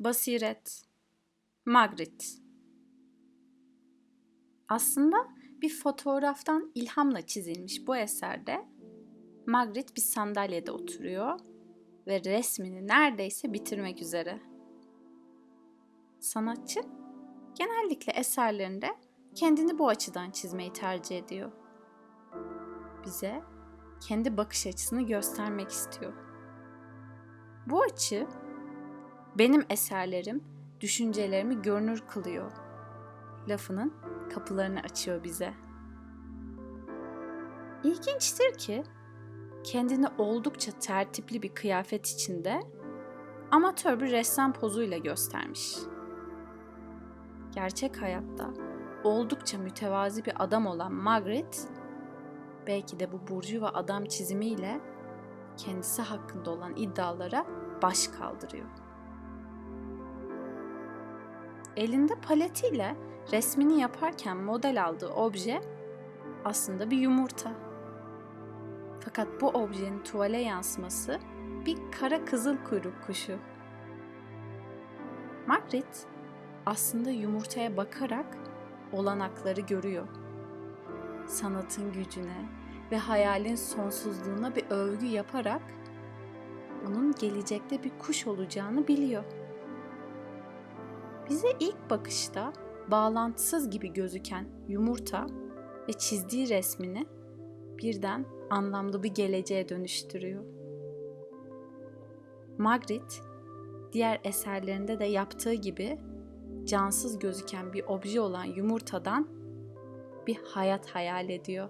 basiret, Magritte. Aslında bir fotoğraftan ilhamla çizilmiş bu eserde Magritte bir sandalyede oturuyor ve resmini neredeyse bitirmek üzere. Sanatçı genellikle eserlerinde kendini bu açıdan çizmeyi tercih ediyor. Bize kendi bakış açısını göstermek istiyor. Bu açı benim eserlerim düşüncelerimi görünür kılıyor. Lafının kapılarını açıyor bize. İlginçtir ki kendini oldukça tertipli bir kıyafet içinde amatör bir ressam pozuyla göstermiş. Gerçek hayatta oldukça mütevazi bir adam olan Magritte belki de bu burcu ve adam çizimiyle kendisi hakkında olan iddialara baş kaldırıyor. Elinde paletiyle resmini yaparken model aldığı obje aslında bir yumurta. Fakat bu objenin tuvale yansıması bir kara kızıl kuyruk kuşu. Magritte aslında yumurtaya bakarak olanakları görüyor. Sanatın gücüne ve hayalin sonsuzluğuna bir övgü yaparak onun gelecekte bir kuş olacağını biliyor. Bize ilk bakışta bağlantısız gibi gözüken yumurta ve çizdiği resmini birden anlamlı bir geleceğe dönüştürüyor. Magritte diğer eserlerinde de yaptığı gibi cansız gözüken bir obje olan yumurtadan bir hayat hayal ediyor.